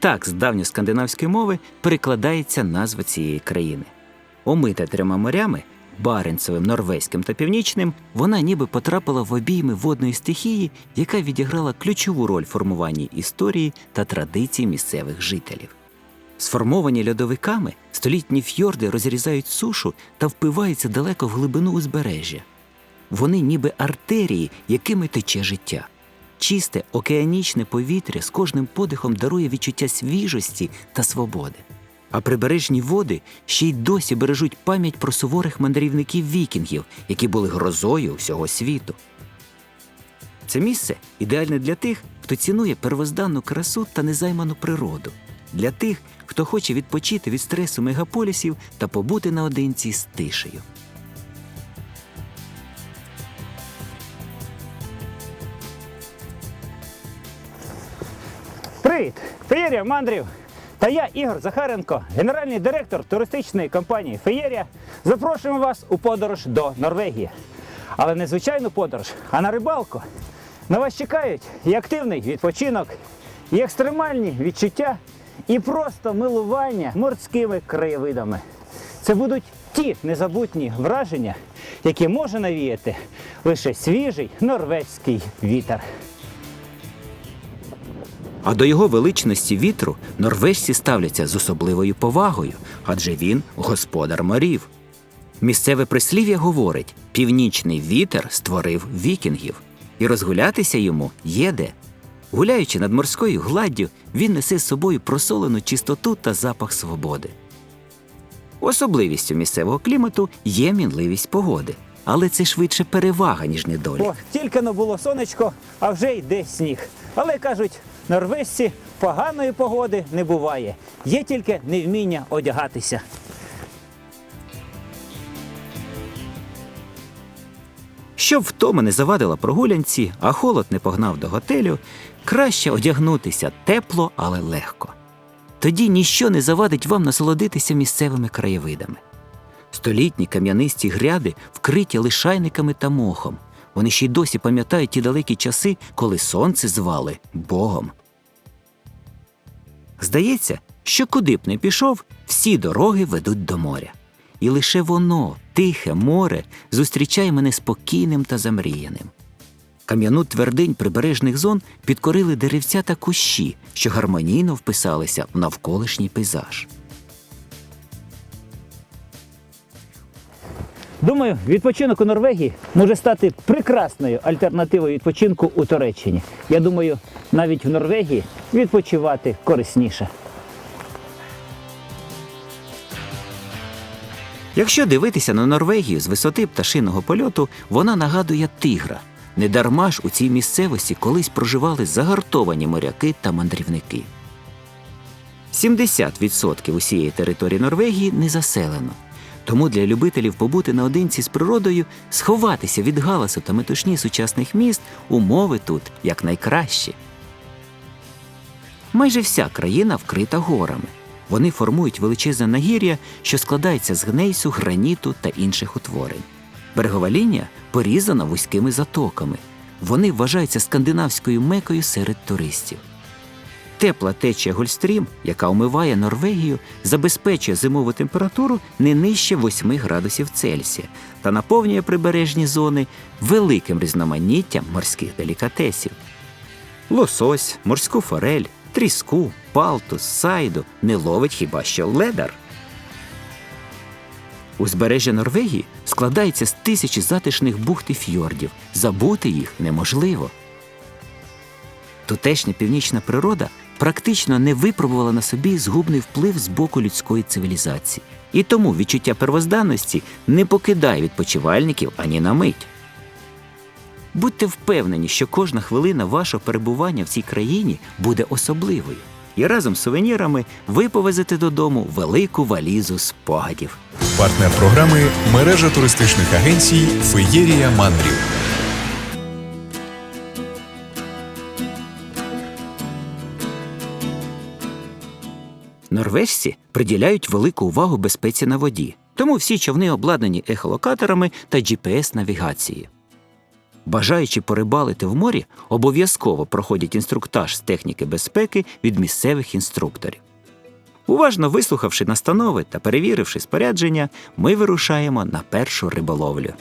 Так з давньоскандинавської мови перекладається назва цієї країни. Омита трьома морями Баренцевим, Норвезьким та Північним, вона ніби потрапила в обійми водної стихії, яка відіграла ключову роль в формуванні історії та традицій місцевих жителів. Сформовані льодовиками, столітні фьорди розрізають сушу та впиваються далеко в глибину узбережжя. Вони ніби артерії, якими тече життя. Чисте океанічне повітря з кожним подихом дарує відчуття свіжості та свободи. А прибережні води ще й досі бережуть пам'ять про суворих мандрівників вікінгів, які були грозою всього світу. Це місце ідеальне для тих, хто цінує первозданну красу та незайману природу, для тих, хто хоче відпочити від стресу мегаполісів та побути наодинці з тишею. Привіт! Феєрія мандрів! Та я Ігор Захаренко, генеральний директор туристичної компанії Феєрія. Запрошуємо вас у подорож до Норвегії. Але не звичайну подорож, а на рибалку. На вас чекають і активний відпочинок, і екстремальні відчуття, і просто милування морськими краєвидами. Це будуть ті незабутні враження, які може навіяти лише свіжий норвезький вітер. А до його величності вітру норвежці ставляться з особливою повагою, адже він господар морів. Місцеве прислів'я говорить: північний вітер створив вікінгів, і розгулятися йому є де. Гуляючи над морською гладдю, він несе з собою просолену чистоту та запах свободи. Особливістю місцевого клімату є мінливість погоди, але це швидше перевага, ніж недолік. О, тільки но було сонечко, а вже йде сніг. Але кажуть, норвежці поганої погоди не буває. Є тільки невміння одягатися. Щоб втома не завадила прогулянці, а холод не погнав до готелю, краще одягнутися тепло, але легко. Тоді ніщо не завадить вам насолодитися місцевими краєвидами. Столітні кам'янисті гряди вкриті лишайниками та мохом. Вони ще й досі пам'ятають ті далекі часи, коли сонце звали Богом. Здається, що куди б не пішов, всі дороги ведуть до моря. І лише воно, тихе море, зустрічає мене спокійним та замріяним. Кам'яну твердинь прибережних зон підкорили деревця та кущі, що гармонійно вписалися в навколишній пейзаж. Думаю, відпочинок у Норвегії може стати прекрасною альтернативою відпочинку у Туреччині. Я думаю, навіть в Норвегії відпочивати корисніше. Якщо дивитися на Норвегію з висоти пташиного польоту, вона нагадує тигра. Недарма ж у цій місцевості колись проживали загартовані моряки та мандрівники. 70% усієї території Норвегії не заселено. Тому для любителів побути наодинці з природою, сховатися від галасу та метушні сучасних міст умови тут якнайкращі. Майже вся країна вкрита горами. Вони формують величезне нагір'я, що складається з гнейсу, граніту та інших утворень. Берегова лінія порізана вузькими затоками. Вони вважаються скандинавською мекою серед туристів. Тепла течія Гольстрім, яка омиває Норвегію, забезпечує зимову температуру не нижче 8 градусів Цельсія та наповнює прибережні зони великим різноманіттям морських делікатесів. Лосось, морську форель, тріску, палтус, сайду не ловить хіба що ледар. Узбережжя Норвегії складається з тисячі затишних бухт і фьордів. Забути їх неможливо. Тутешня північна природа практично не випробувала на собі згубний вплив з боку людської цивілізації. І тому відчуття первозданності не покидає відпочивальників ані на мить. Будьте впевнені, що кожна хвилина вашого перебування в цій країні буде особливою. і разом з сувенірами ви повезете додому велику валізу спогадів. Партнер програми мережа туристичних агенцій Феєрія Мандрів. Норвежці приділяють велику увагу безпеці на воді, тому всі човни обладнані ехолокаторами та GPS-навігацією. Бажаючи порибалити в морі, обов'язково проходять інструктаж з техніки безпеки від місцевих інструкторів. Уважно вислухавши настанови та перевіривши спорядження, ми вирушаємо на першу риболовлю.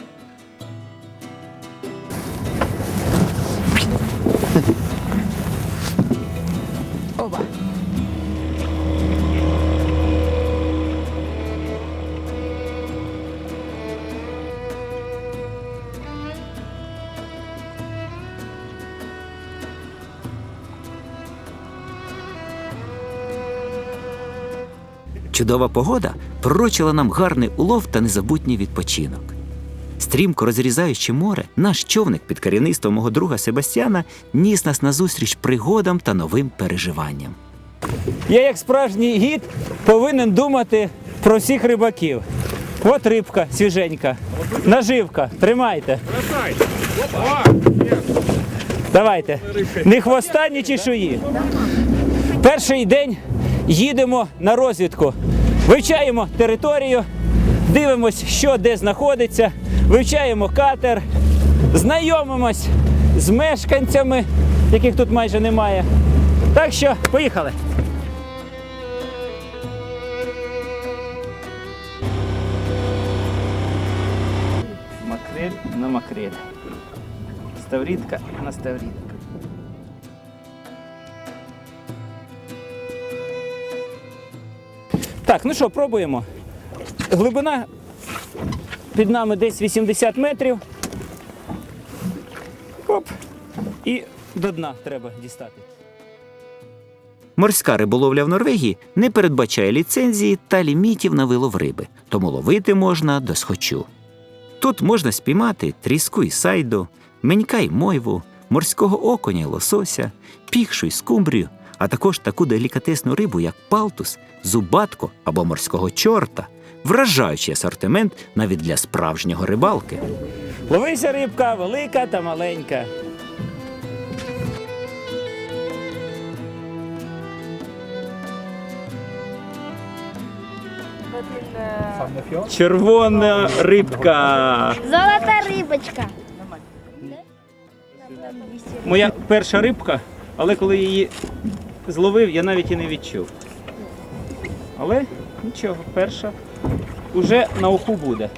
Чудова погода пророчила нам гарний улов та незабутній відпочинок. Стрімко розрізаючи море, наш човник під керівництвом мого друга Себастьяна ніс нас назустріч пригодам та новим переживанням. Я, як справжній гід, повинен думати про всіх рибаків. От рибка свіженька. Наживка. Тримайте. Давайте. Ні хвоста, ні чешуї. Перший день їдемо на розвідку. Вивчаємо територію, дивимось, що де знаходиться, вивчаємо катер, знайомимось з мешканцями, яких тут майже немає. Так що, поїхали. Макрель на макрель. Ставрідка на ставрідку. Так, ну що, пробуємо. Глибина під нами десь 80 метрів. Оп. І до дна треба дістати. Морська риболовля в Норвегії не передбачає ліцензії та лімітів на вилов риби, тому ловити можна до схочу. Тут можна спіймати тріску і сайду, менька й мойву, морського окуня й лосося, пікшу й скумбрію, а також таку делікатесну рибу, як палтус, зубатко або морського чорта, вражаючий асортимент навіть для справжнього рибалки. Ловися рибка велика та маленька. Червона рибка. Золота рибочка. Моя перша рибка, але коли її зловив, я навіть і не відчув. Але нічого, перша уже на уху буде.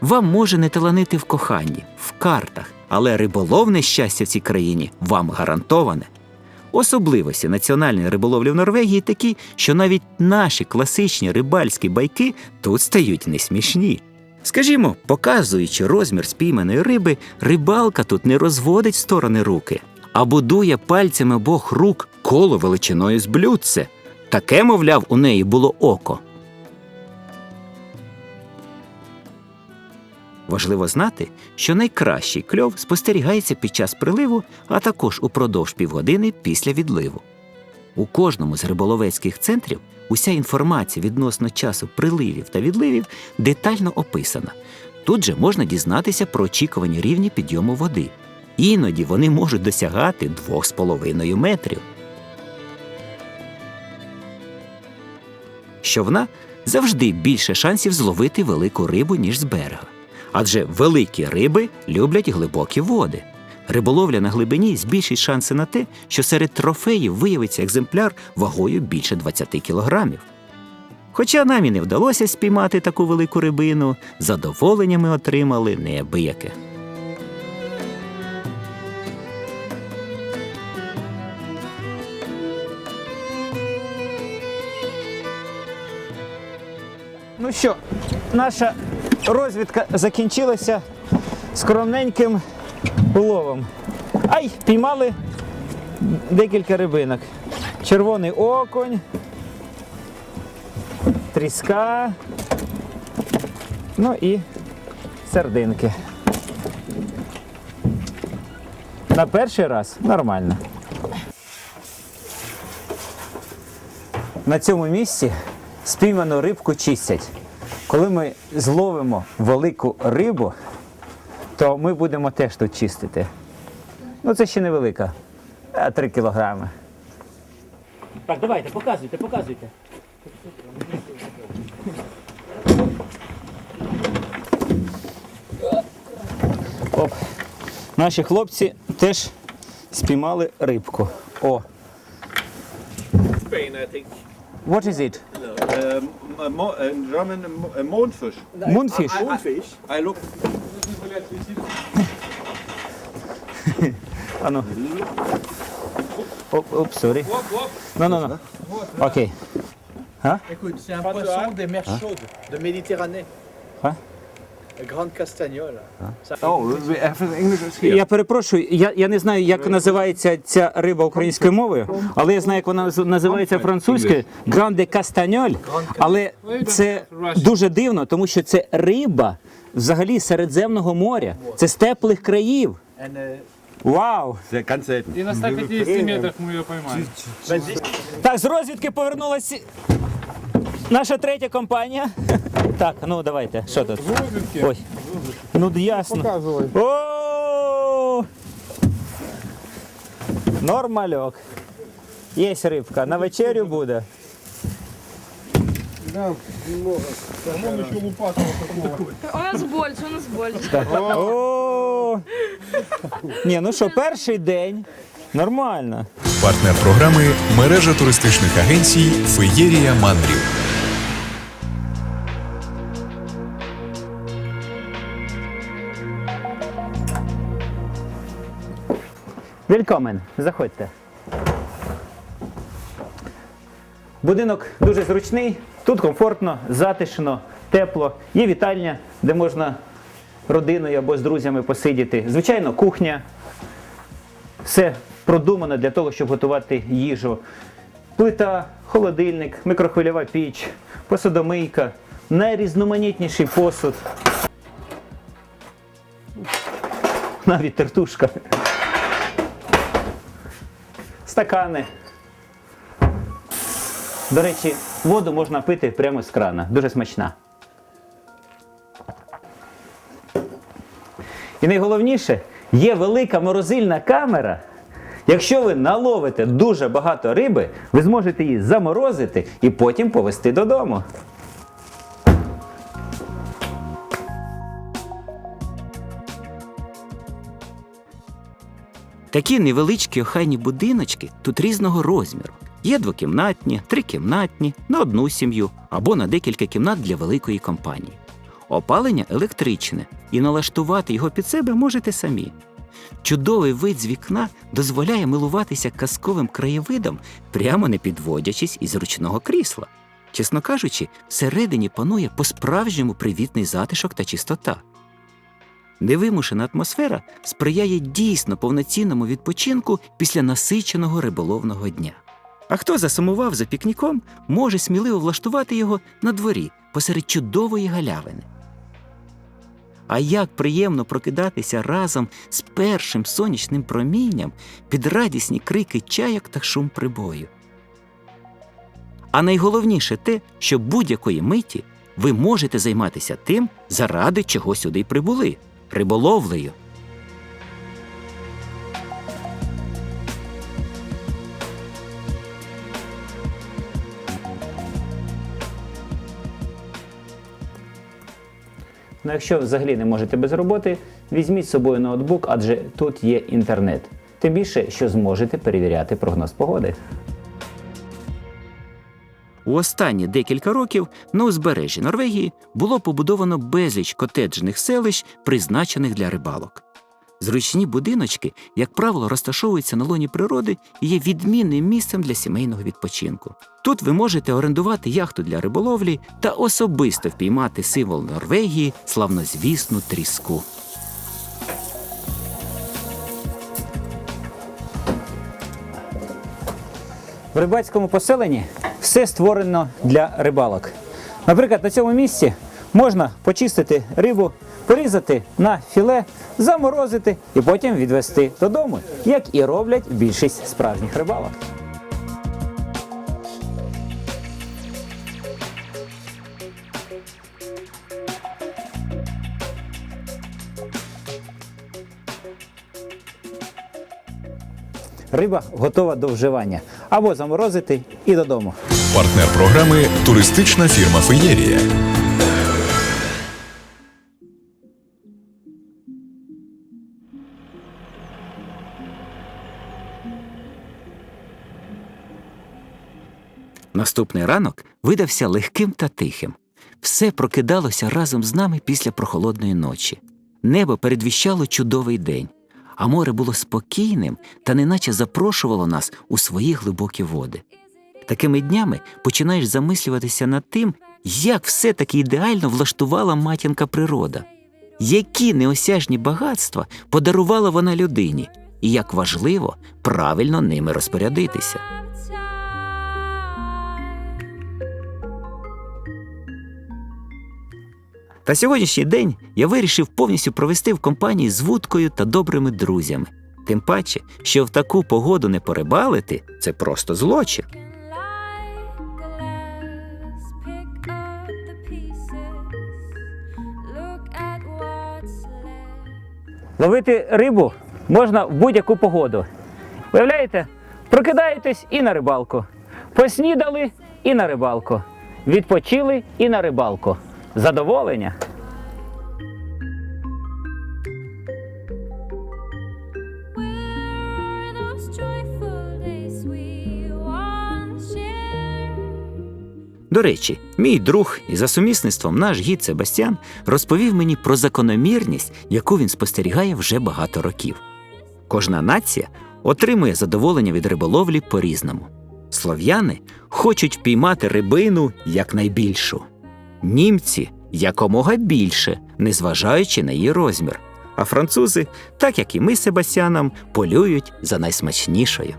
Вам може не таланити в коханні, в картах, але риболовне щастя в цій країні вам гарантоване. Особливості національної риболовлі в Норвегії такі, що навіть наші класичні рибальські байки тут стають несмішні. Скажімо, показуючи розмір спійманої риби, рибалка тут не розводить сторони руки, а будує пальцями обох рук коло величиною з блюдце. Таке, мовляв, у неї було око. Важливо знати, що найкращий кльов спостерігається під час приливу, а також упродовж півгодини після відливу. У кожному з риболовецьких центрів уся інформація відносно часу приливів та відливів детально описана. Тут же можна дізнатися про очікувані рівні підйому води. Іноді вони можуть досягати 2,5 метрів. Щовна завжди більше шансів зловити велику рибу, ніж з берега. Адже великі риби люблять глибокі води. Риболовля на глибині збільшить шанси на те, що серед трофеїв виявиться екземпляр вагою більше 20 кілограмів. Хоча нам і не вдалося спіймати таку велику рибину, задоволення ми отримали неабияке. Ну що, наша розвідка закінчилася скромненьким уловом. Ай, піймали декілька рибинок. Червоний окунь, тріска. Ну і сердинки. На перший раз нормально. На цьому місці спійману рибку чистять. Коли ми зловимо велику рибу, то ми будемо теж тут чистити. Ну, це ще невелика. А, 3 кілограми. Так, давайте, показуйте, показуйте. Оп. Наші хлопці теж спіймали рибку. О, Spain, I think. what is it? Um, a mo- in German, a mo- a moonfish. Moonfish. Moonfish. I look. Ah, no. Oh, oops, sorry. Non, non, non. Ok. Écoute, c'est un poisson des mers chaudes, de Méditerranée. Hein? Oh, English is here. Я перепрошую, я, я не знаю, як називається ця риба українською мовою, але я знаю, як вона називається французькою Гранде Кастаньоль. Але це дуже дивно, тому що це риба взагалі Середземного моря. Це з теплих країв. Uh, Вау! Ganz selten. И на 150 метрах мы ее поймали. Так, з розвідки повернулася наша третя компанія. Так, ну давайте. Що тут? Ой. Ну ясно. О! Нормальок. Є рибка. На вечерю буде. У нас больше, у нас больше. О! Ні, ну що, перший день. Нормально. Партнер програми мережа туристичних агенцій Феєрія Мандрів. Велькомен, заходьте. Будинок дуже зручний, тут комфортно, затишно, тепло. Є вітальня, де можна родиною або з друзями посидіти. Звичайно, кухня. Все продумано для того, щоб готувати їжу. Плита, холодильник, мікрохвильова піч, посудомийка, найрізноманітніший посуд. Навіть тертушка стакани. До речі, воду можна пити прямо з крана. Дуже смачна. І найголовніше, є велика морозильна камера. Якщо ви наловите дуже багато риби, ви зможете її заморозити і потім повезти додому. Такі невеличкі охайні будиночки тут різного розміру. Є двокімнатні, трикімнатні, на одну сім'ю або на декілька кімнат для великої компанії. Опалення електричне, і налаштувати його під себе можете самі. Чудовий вид з вікна дозволяє милуватися казковим краєвидом, прямо не підводячись із ручного крісла. Чесно кажучи, всередині панує по-справжньому привітний затишок та чистота. Невимушена атмосфера сприяє дійсно повноцінному відпочинку після насиченого риболовного дня. А хто засумував за пікніком, може сміливо влаштувати його на дворі посеред чудової галявини. А як приємно прокидатися разом з першим сонячним промінням під радісні крики чайок та шум прибою. А найголовніше те, що будь-якої миті ви можете займатися тим, заради чого сюди прибули риболовлею. Ну, якщо взагалі не можете без роботи, візьміть з собою ноутбук, адже тут є інтернет. Тим більше, що зможете перевіряти прогноз погоди. У останні декілька років на узбережжі Норвегії було побудовано безліч котеджних селищ, призначених для рибалок. Зручні будиночки, як правило, розташовуються на лоні природи і є відмінним місцем для сімейного відпочинку. Тут ви можете орендувати яхту для риболовлі та особисто впіймати символ Норвегії славнозвісну тріску. В рибацькому поселенні все створено для рибалок. Наприклад, на цьому місці можна почистити рибу, порізати на філе, заморозити і потім відвести додому, як і роблять більшість справжніх рибалок. Риба готова до вживання або заморозити і додому. Партнер програми туристична фірма Феєрія. Наступний ранок видався легким та тихим. Все прокидалося разом з нами після прохолодної ночі. Небо передвіщало чудовий день, а море було спокійним та неначе запрошувало нас у свої глибокі води. Такими днями починаєш замислюватися над тим, як все таки ідеально влаштувала матінка природа, які неосяжні багатства подарувала вона людині, і як важливо правильно ними розпорядитися. Та сьогоднішній день я вирішив повністю провести в компанії з вудкою та добрими друзями. Тим паче, що в таку погоду не порибалити це просто злочин. Ловити рибу можна в будь-яку погоду. Уявляєте? Прокидаєтесь і на рибалку. Поснідали і на рибалку. Відпочили і на рибалку. Задоволення. До речі, мій друг і за сумісництвом наш гід Себастьян розповів мені про закономірність, яку він спостерігає вже багато років. Кожна нація отримує задоволення від риболовлі по-різному. Слов'яни хочуть впіймати рибину якнайбільшу, німці якомога більше, незважаючи на її розмір. А французи, так як і ми з Себастьяном, полюють за найсмачнішою.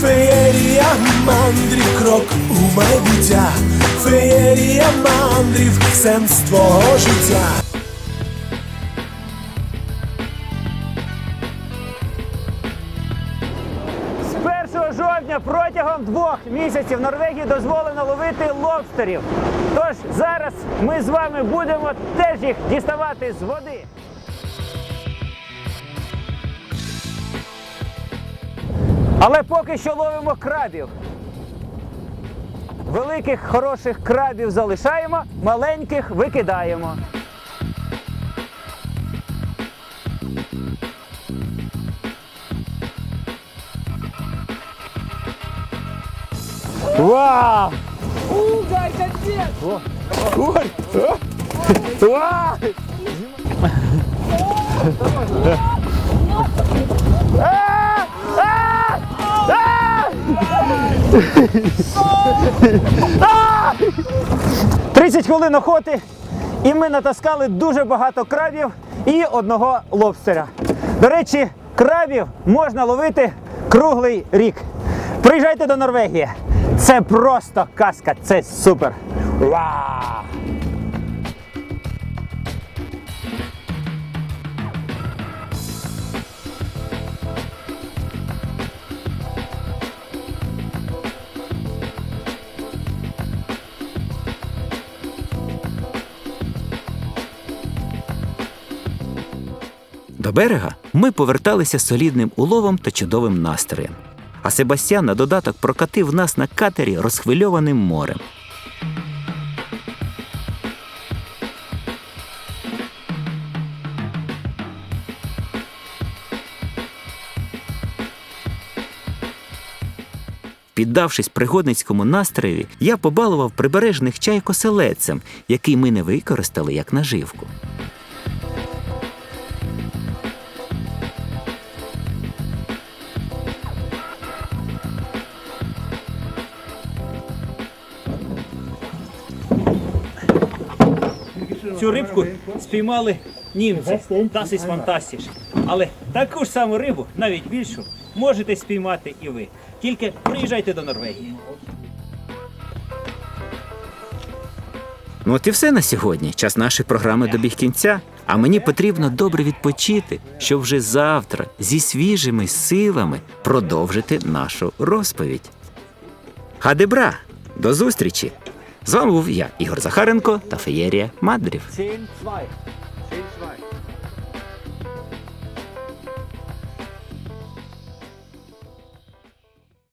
Феєрія мандрів, крок у майбуття. Феєрія мандрів, сенс твого життя. 1 протягом двох місяців Норвегії дозволено ловити лобстерів. Тож зараз ми з вами будемо теж їх діставати з води. Але поки що ловимо крабів. Великих хороших крабів залишаємо, маленьких викидаємо. Вау! Угай, капец! Ой! Вау! А! А! А! А! 30 хвилин охоти, і ми натаскали дуже багато крабів і одного лобстера. До речі, крабів можна ловити круглий рік. Приїжджайте до Норвегії. Це просто казка, це супер. Вау! До берега ми поверталися солідним уловом та чудовим настроєм. А Себастьян на додаток прокатив нас на катері розхвильованим морем. Піддавшись пригодницькому настроєві, я побалував прибережних чайк оселедцем, який ми не використали як наживку. Цю рибку спіймали німці. Ist fantastisch. Але таку ж саму рибу, навіть більшу, можете спіймати і ви. Тільки приїжджайте до Норвегії. Ну от і все на сьогодні. Час нашої програми добіг кінця. А мені потрібно добре відпочити, щоб вже завтра зі свіжими силами продовжити нашу розповідь. Гадебра! До зустрічі! З вами був я, Ігор Захаренко та Феєрія Мандрів.